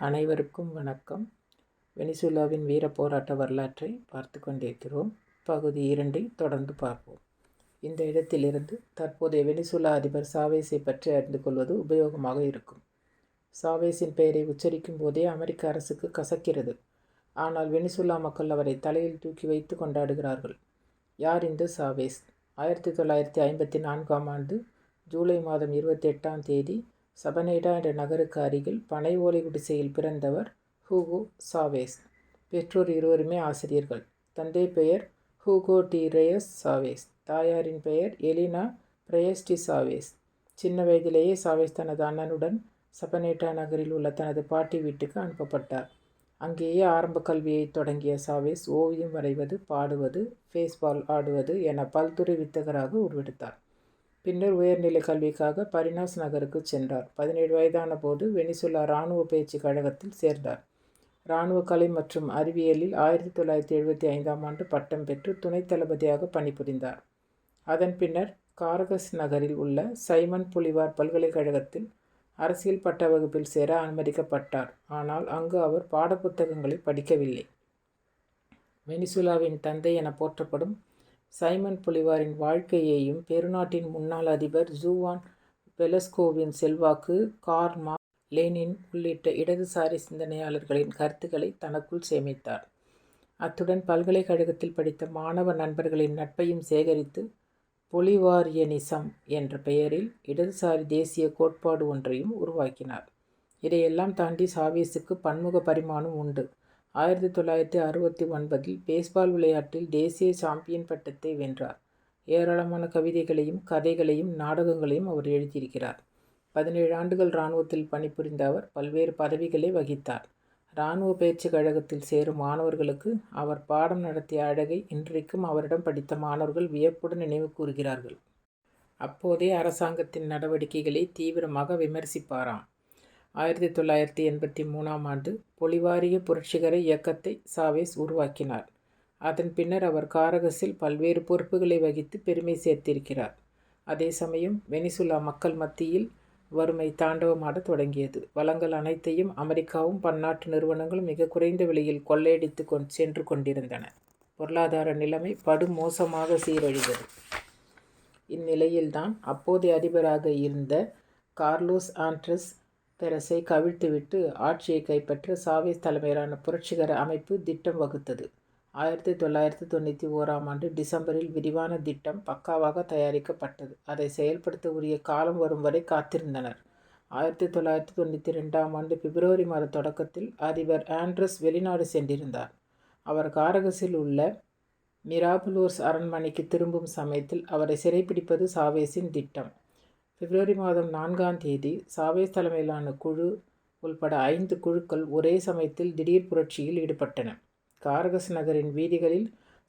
அனைவருக்கும் வணக்கம். வெனிசுலாவின் வீர போராட்ட வரலாற்றை பார்த்து கொண்டிருக்கிறோம். பகுதி இரண்டை தொடர்ந்து பார்ப்போம். இந்த இடத்திலிருந்து தற்போதைய வெனிசுலா அதிபர் சாவேஸை பற்றி அறிந்து கொள்வது உபயோகமாக இருக்கும். சாவேஸின் பெயரை உச்சரிக்கும் போதே அமெரிக்க அரசுக்கு கசக்கிறது. ஆனால் வெனிசுலா மக்கள் அவரை தலையில் தூக்கி வைத்து கொண்டாடுகிறார்கள். யார் இந்த சாவேஸ்? ஆயிரத்தி தொள்ளாயிரத்தி ஐம்பத்தி நான்காம் ஆண்டு ஜூலை மாதம் இருபத்தி எட்டாம் தேதி சபனேடா என்ற நகருக்கு அருகில் பனை ஓலை குடிசையில் பிறந்தவர் ஹூகோ சாவேஸ். பெற்றோர் இருவருமே ஆசிரியர்கள். தந்தை பெயர் ஹூகோ டி ரேயஸ் சாவேஸ். தாயாரின் பெயர் எலினா பிரயஸ்டி சாவேஸ். சின்ன வயதிலேயே சாவேஸ் தனது அண்ணனுடன் சபனேட்டா நகரில் உள்ள தனது பாட்டி வீட்டுக்கு அனுப்பப்பட்டார். அங்கேயே ஆரம்ப கல்வியை தொடங்கிய சாவேஸ் ஓவியம் வரைவது பாடுவது ஃபேஸ்பால் ஆடுவது என பல்துறை வித்தகராக உருவெடுத்தார். பின்னர் உயர்நிலை கல்விக்காக பரினாஸ் நகருக்கு சென்றார். பதினேழு வயதான போது வெனிசுலா இராணுவ பயிற்சி கழகத்தில் சேர்ந்தார். இராணுவ கலை மற்றும் அறிவியலில் ஆயிரத்தி தொள்ளாயிரத்தி எழுபத்தி ஐந்தாம் ஆண்டு பட்டம் பெற்று துணைத் தளபதியாக பணிபுரிந்தார். அதன் பின்னர் காரகஸ் நகரில் உள்ள சைமன் புலிவார் பல்கலைக்கழகத்தில் அரசியல் பட்ட வகுப்பில் சேர அனுமதிக்கப்பட்டார். ஆனால் அங்கு அவர் பாடப்புத்தகங்களை படிக்கவில்லை. வெனிசுலாவின் தந்தை என போற்றப்படும் சைமன் புலிவாரின் வாழ்க்கையையும் பெருநாட்டின் முன்னாள் அதிபர் ஜூவான் பெலஸ்கோவின் செல்வாக்கு கார்மா லேனின் உள்ளிட்ட இடதுசாரி சிந்தனையாளர்களின் கருத்துக்களை தனக்குள் சேமித்தார். அத்துடன் பல்கலைக்கழகத்தில் படித்த மாணவ நண்பர்களின் நட்பையும் சேகரித்து பொலிவாரியனிசம் என்ற பெயரில் இடதுசாரி தேசிய கோட்பாடு ஒன்றையும் உருவாக்கினார். இதையெல்லாம் தாண்டி சாவேஸுக்கு பன்முக பரிமாணம் உண்டு. ஆயிரத்தி தொள்ளாயிரத்தி அறுபத்தி ஒன்பதில் பேஸ்பால் விளையாட்டில் தேசிய சாம்பியன் பட்டத்தை வென்றார். ஏராளமான கவிதைகளையும் கதைகளையும் நாடகங்களையும் அவர் எழுதியிருக்கிறார். பதினேழு ஆண்டுகள் இராணுவத்தில் பணிபுரிந்த அவர் பல்வேறு பதவிகளை வகித்தார். இராணுவ பயிற்சி கழகத்தில் சேரும் மாணவர்களுக்கு அவர் பாடம் நடத்திய அழகை இன்றைக்கும் அவரிடம் படித்த மாணவர்கள் வியப்புடன் நினைவு கூறுகிறார்கள். அப்போதே அரசாங்கத்தின் நடவடிக்கைகளை தீவிரமாக விமர்சிப்பாராம். ஆயிரத்தி தொள்ளாயிரத்தி எண்பத்தி மூணாம் ஆண்டு பொலிவாரிய புரட்சிகர இயக்கத்தை சாவேஸ் உருவாக்கினார். அதன் பின்னர் அவர் காரகஸில் பல்வேறு பொறுப்புகளை வகித்து பெருமை சேர்த்திருக்கிறார். அதே சமயம் வெனிசுலா மக்கள் மத்தியில் வறுமை தாண்டவமாட தொடங்கியது. வளங்கள் அனைத்தையும் அமெரிக்காவும் பன்னாட்டு நிறுவனங்களும் மிக குறைந்த விலையில் கொள்ளையடித்து கொண் சென்று கொண்டிருந்தன. பொருளாதார நிலைமை படுமோசமாக சீரழிந்தது. இந்நிலையில்தான் அப்போதைய அதிபராக இருந்த கார்லோஸ் ஆண்ட்ரஸ் பெரசை கவிழ்த்துவிட்டு ஆட்சியை கைப்பற்ற சாவேஸ் தலைமையிலான புரட்சிகர அமைப்பு திட்டம் வகுத்தது. ஆயிரத்தி தொள்ளாயிரத்தி தொண்ணூற்றி ஓராம் ஆண்டு டிசம்பரில் விரிவான திட்டம் பக்காவாக தயாரிக்கப்பட்டது. அதை செயல்படுத்த உரிய காலம் வரும் வரை காத்திருந்தனர். ஆயிரத்தி தொள்ளாயிரத்தி தொண்ணூற்றி ரெண்டாம் ஆண்டு பிப்ரவரி மாத தொடக்கத்தில் அதிபர் ஆண்ட்ரஸ் வெளிநாடு சென்றிருந்தார். அவர் காரகஸில் உள்ள மிராபுலோர்ஸ் அரண்மனைக்கு திரும்பும் சமயத்தில் அவரை சிறைப்பிடிப்பது சாவேஸின் திட்டம். பிப்ரவரி மாதம் நான்காம் தேதி சாவேஸ் தலைமையிலான குழு உள்பட ஐந்து குழுக்கள் ஒரே சமயத்தில் திடீர் புரட்சியில் ஈடுபட்டன. காரகஸ் நகரின் வீதிகளில்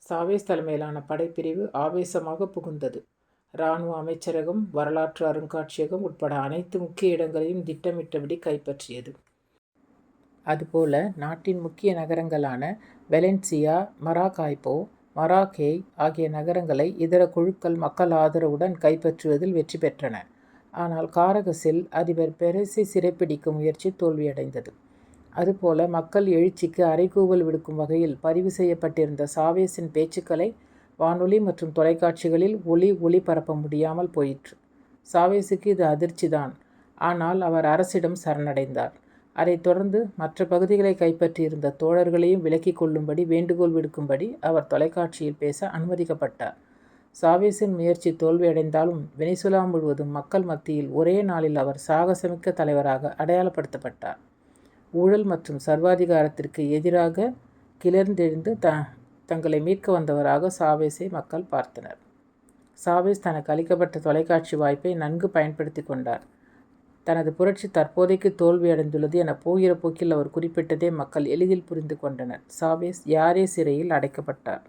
சாவேஸ் தலைமையிலான படைப்பிரிவு ஆவேசமாக புகுந்தது. இராணுவ அமைச்சரகம் வரலாற்று அருங்காட்சியகம் உட்பட அனைத்து முக்கிய இடங்களையும் திட்டமிட்டபடி கைப்பற்றியது. அதுபோல நாட்டின் முக்கிய நகரங்களான வெலன்சியா மராகாய்போ மராகே ஆகிய நகரங்களை இதர குழுக்கள் மக்கள் ஆதரவுடன் கைப்பற்றுவதில் வெற்றி பெற்றன. ஆனால் காரகஸில் அதிபர் பெரஸை சிறைப்பிடிக்கும் முயற்சி தோல்வியடைந்தது. அதுபோல மக்கள் எழுச்சிக்கு அறைகூவல் விடுக்கும் வகையில் பதிவு செய்யப்பட்டிருந்த சாவேஸின் பேச்சுக்களை வானொலி மற்றும் தொலைக்காட்சிகளில் ஒளி ஒளிபரப்ப முடியாமல் போயிற்று. சாவேஸுக்கு இது அதிர்ச்சிதான். ஆனால் அவர் அரசிடம் சரணடைந்தார். அதைத் தொடர்ந்து மற்ற பகுதிகளை கைப்பற்றியிருந்த தோழர்களையும் விலக்கிக் கொள்ளும்படி வேண்டுகோள் விடுக்கும்படி அவர் தொலைக்காட்சியில் பேச அனுமதிக்கப்பட்டார். சாவேஸின் முயற்சி தோல்வியடைந்தாலும் வெனிசுலா முழுவதும் மக்கள் மத்தியில் ஒரே நாளில் அவர் சாகசமிக்க தலைவராக அடையாளப்படுத்தப்பட்டார். ஊழல் மற்றும் சர்வாதிகாரத்திற்கு எதிராக கிளர்ந்தெழுந்து த தங்களை மீட்க வந்தவராக சாவேஸை மக்கள் பார்த்தனர். சாவேஸ் தனக்கு அளிக்கப்பட்ட தொலைக்காட்சி வாய்ப்பை நன்கு பயன்படுத்தி கொண்டார். தனது புரட்சி தற்போதைக்கு தோல்வியடைந்துள்ளது என போகிற போக்கில் அவர் குறிப்பிட்டதே மக்கள் எளிதில் புரிந்து கொண்டனர். சாவேஸ் யாரே சிறையில் அடைக்கப்பட்டார்.